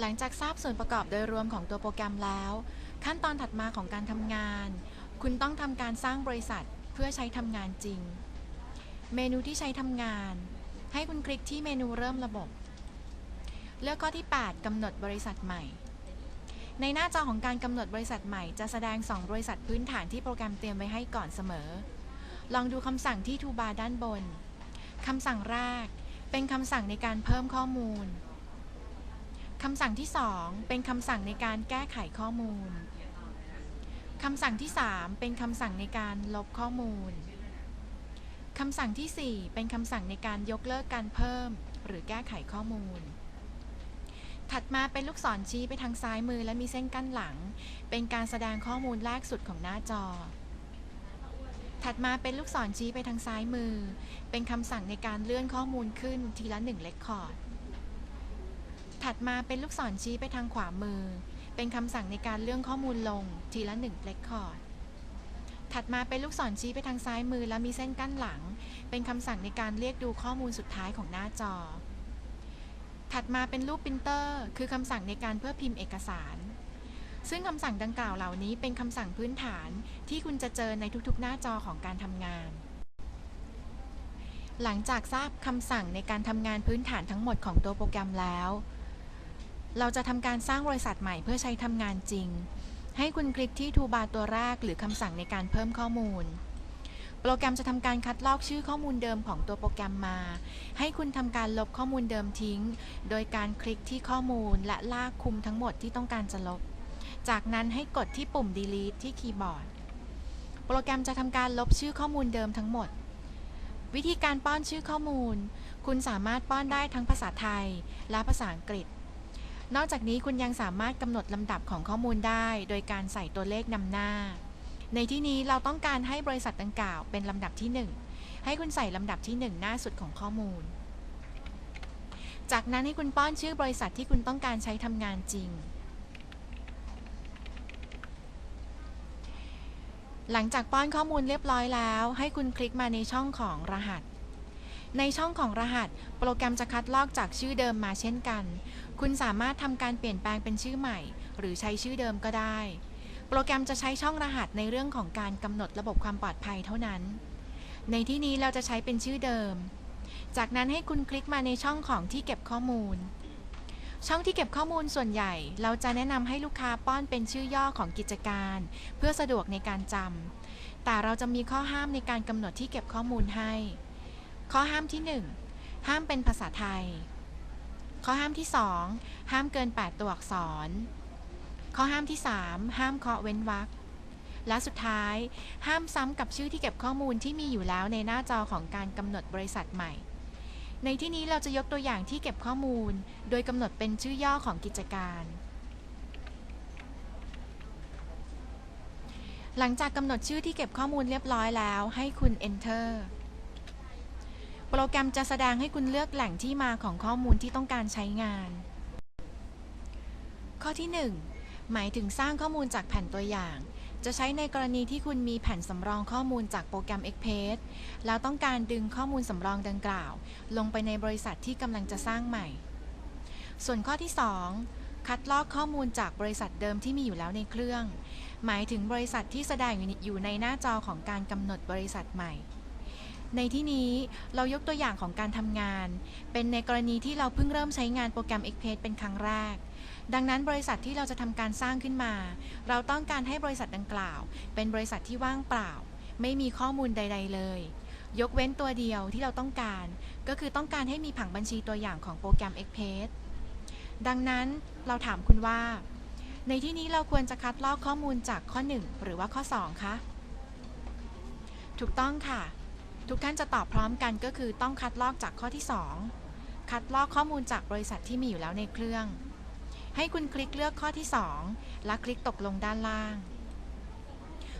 หลังจากทราบส่วนประกอบโดยรวมของตัวโปรแกรมแล้ว ขั้นตอนถัดมาของการทำงาน คุณต้องทำการสร้างบริษัทเพื่อใช้ทำงานจริง เมนูที่ใช้ทำงาน ให้คุณคลิกที่เมนูเริ่มระบบ เลือกข้อที่ 8กำหนดบริษัทใหม่ ในหน้าจอของการกำหนดบริษัทใหม่จะแสดง 2 บริษัทพื้นฐานที่โปรแกรมเตรียมไว้ให้ก่อนเสมอ ลองดูคำสั่งที่ทูบาร์ด้านบนคำสั่งแรกเป็นคำสั่งในการเพิ่มข้อมูล คำสั่งที่ 2 เป็นคำสั่งในการแก้ไขข้อมูล คำสั่งที่ 3 เป็นคำสั่งในการลบข้อมูล คำสั่งทีสี่ 4 เป็นคำสั่งในการยกเลิกการเพิ่ม หรือแก้ไขข้อมูล ถัดมาเป็นลูกศรชี้ไปทางซ้ายมือและมีเส้นกั้นหลัง เป็นการแสดงข้อมูลแรกสุดของหน้าจอ ถัดมาเป็นลูกศรชี้ไปทางซ้ายมือ เป็นคำสั่งในการเลื่อนข้อมูลขึ้นทีละหนึ่งเลคคอร์ด ถัดมาเป็นลูกศรชี้ไปทางขวามือ เป็นคำสั่งในการเลื่อนข้อมูลลงทีละหนึ่งเลคคอร์ดถัดมาเป็นลูกศรชี้ไปทางซ้ายมือแล้วมีเส้นกั้นหลัง เป็นคำสั่งในการเรียกดูข้อมูลสุดท้ายของหน้าจอ ถัดมาเป็นรูปปรินเตอร์ คือคำสั่งในการเพื่อพิมพ์เอกสาร ซึ่งคำสั่งดังกล่าวเหล่านี้เป็นคำสั่งพื้นฐานที่คุณจะเจอในทุกๆ หน้าจอของการทำงาน หลังจากทราบคำสั่งในการทำงานพื้นฐานทั้งหมดของตัวโปรแกรมแล้ว เราจะทำการสร้างบริษัทใหม่เพื่อใช้ทำงานจริง ให้คุณคลิกที่ทูบาร์ตัวแรกหรือคำสั่งในการเพิ่มข้อมูล โปรแกรมจะทำการคัดลอกชื่อข้อมูลเดิมของตัวโปรแกรมมา ให้คุณทำการลบข้อมูลเดิมทิ้ง โดยการคลิกที่ข้อมูลและลากคุมทั้งหมดที่ต้องการจะลบ จากนั้นให้กดที่ปุ่ม delete ที่คีย์บอร์ด โปรแกรมจะทำการลบชื่อข้อมูลเดิมทั้งหมดวิธีการป้อนชื่อข้อมูล คุณสามารถป้อนได้ทั้งภาษาไทยและภาษาอังกฤษ นอกจากนี้คุณยังสามารถกำหนดลำดับของข้อมูลได้ โดยการใส่ตัวเลขนำหน้า ในที่นี้เราต้องการให้บริษัทดังกล่าวเป็นลำดับที่ 1 ให้คุณใส่ลำดับที่ 1 หน้าสุดของข้อมูล จากนั้นให้คุณป้อนชื่อบริษัทที่คุณต้องการใช้ทำงานจริง หลังจากป้อนข้อมูลเรียบร้อยแล้ว ให้คุณคลิกมาในช่องของรหัสในช่องของรหัส โปรแกรมจะคัดลอกจากชื่อเดิมมาเช่นกัน คุณสามารถทำการเปลี่ยนแปลงเป็นชื่อใหม่ หรือใช้ชื่อเดิมก็ได้ โปรแกรมจะใช้ช่องรหัสในเรื่องของการกำหนดระบบความปลอดภัยเท่านั้น ในที่นี้เราจะใช้เป็นชื่อเดิม จากนั้นให้คุณคลิกมาในช่องของที่เก็บข้อมูล ช่องที่เก็บข้อมูลส่วนใหญ่ เราจะแนะนำให้ลูกค้าป้อนเป็นชื่อย่อของกิจการ เพื่อสะดวกในการจำแต่เราจะมีข้อห้ามในการกำหนดที่เก็บข้อมูลให้ ข้อห้ามที่ 1 ห้ามเป็นภาษาไทย ข้อห้ามที่ 2 ห้ามเกิน 8 ตัวอักษร ข้อห้ามที่ 3 ห้ามเคาะเว้นวรรคและสุดท้าย ห้ามซ้ำกับชื่อที่เก็บข้อมูลที่มีอยู่แล้วในหน้าจอของการกำหนดบริษัทใหม่ ในที่นี้เราจะยกตัวอย่างที่เก็บข้อมูล โดยกำหนดเป็นชื่อย่อของกิจการ หลังจากกำหนดชื่อที่เก็บข้อมูลเรียบร้อยแล้ว ให้คุณ enter โปรแกรมจะแสดงให้คุณเลือกแหล่งที่มาของข้อมูลที่ต้องการใช้งาน ข้อที่ 1 หมายถึงสร้างข้อมูลจากแผ่นตัวอย่าง จะใช้ในกรณีที่คุณมีแผ่นสำรองข้อมูลจากโปรแกรม Express แล้วต้องการดึงข้อมูลสำรองดังกล่าว ลงไปในบริษัทที่กำลังจะสร้างใหม่ ส่วนข้อที่ 2 คัดลอกข้อมูลจากบริษัทเดิมที่มีอยู่แล้วในเครื่อง หมายถึงบริษัทที่แสดงอยู่ในหน้าจอของการกำหนดบริษัทใหม่ ในที่นี้เรายกตัวอย่างของการทำงาน เป็นในกรณีที่เราเพิ่งเริ่มใช้งานโปรแกรม Express เป็นครั้งแรก ดังนั้นบริษัทที่เราจะทำการสร้างขึ้นมา เราต้องการให้บริษัทดังกล่าว เป็นบริษัทที่ว่างเปล่า ไม่มีข้อมูลใด ๆ เลย ยกเว้นตัวเดียวที่เราต้องการ ก็คือต้องการให้มีผังบัญชีตัวอย่างของโปรแกรม Express ดังนั้นเราถามคุณว่า ในที่นี้เราควรจะคัดลอกข้อมูลจากข้อ 1 หรือว่าข้อ 2 คะ ถูกต้องค่ะ ทุกท่านจะตอบพร้อมกันก็คือต้องคัดลอกจากข้อที่ 2 คัดลอกข้อมูลจากบริษัทที่มีอยู่แล้วในเครื่อง ให้คุณคลิกเลือกข้อที่ 2 และคลิกตกลงด้านล่าง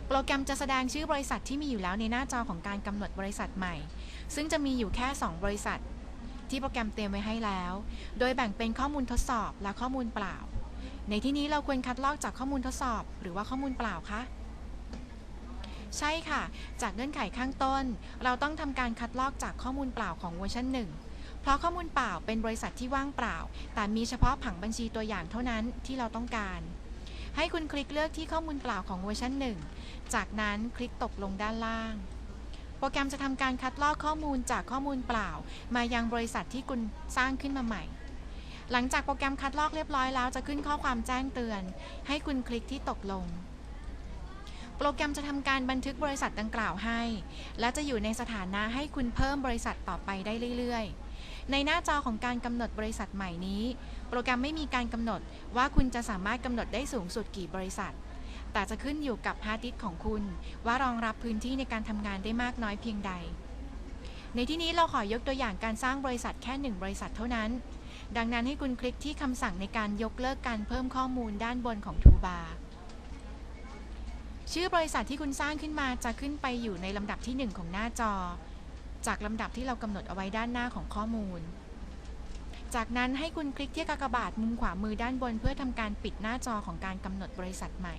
โปรแกรมจะแสดงชื่อบริษัทที่มีอยู่แล้วในหน้าจอของการกำหนดบริษัทใหม่ ซึ่งจะมีอยู่แค่ 2 บริษัท ที่โปรแกรมเตรียมไว้ให้แล้ว โดยแบ่งเป็นข้อมูลทดสอบและข้อมูลเปล่า ในที่นี้เราควรคัดลอกจากข้อมูลทดสอบ หรือว่าข้อมูลเปล่าคะ ใช่ค่ะ จากเงื่อนไขข้างต้น เราต้องทำการคัดลอกจากข้อมูลเปล่าของเวอร์ชัน1เพราะข้อมูลเปล่าเป็นบริษัทที่ว่างเปล่า แต่มีเฉพาะผังบัญชีตัวอย่างเท่านั้นที่เราต้องการ ให้คุณคลิกเลือกที่ข้อมูลเปล่าของเวอร์ชัน1จากนั้นคลิกตกลงด้านล่าง โปรแกรมจะทำการคัดลอกข้อมูลจากข้อมูลเปล่า มายังบริษัทที่คุณสร้างขึ้นมาใหม่หลังจากโปรแกรมคัดลอกเรียบร้อยแล้วจะขึ้นข้อความแจ้งเตือน ให้คุณคลิกที่ตกลง โปรแกรมจะทำการบันทึกบริษัทดังกล่าวให้ และจะอยู่ในสถานะให้คุณเพิ่มบริษัทต่อไปได้เรื่อยๆ ในหน้าจอของการกำหนดบริษัทใหม่นี้ โปรแกรมไม่มีการกำหนดว่าคุณจะสามารถกำหนดได้สูงสุดกี่บริษัท แต่จะขึ้นอยู่กับฮาร์ดดิสของคุณ ว่ารองรับพื้นที่ในการทำงานได้มากน้อยเพียงใด ในที่นี้เราขอยกตัวอย่างการสร้างบริษัทแค่หนึ่งบริษัทเท่านั้น ดังนั้นให้คุณคลิกที่คำสั่งในการยกเลิกการเพิ่มข้อมูลด้านบนของทูบาร์ ชื่อบริษัทที่คุณสร้างขึ้นมาจะขึ้นไปอยู่ในลำดับที่ 1 ของหน้าจอ จากลำดับที่เรากำหนดเอาไว้ด้านหน้าของข้อมูล จากนั้นให้คุณคลิกที่กากบาทมุมขวามือด้านบน เพื่อทำการปิดหน้าจอของการกำหนดบริษัทใหม่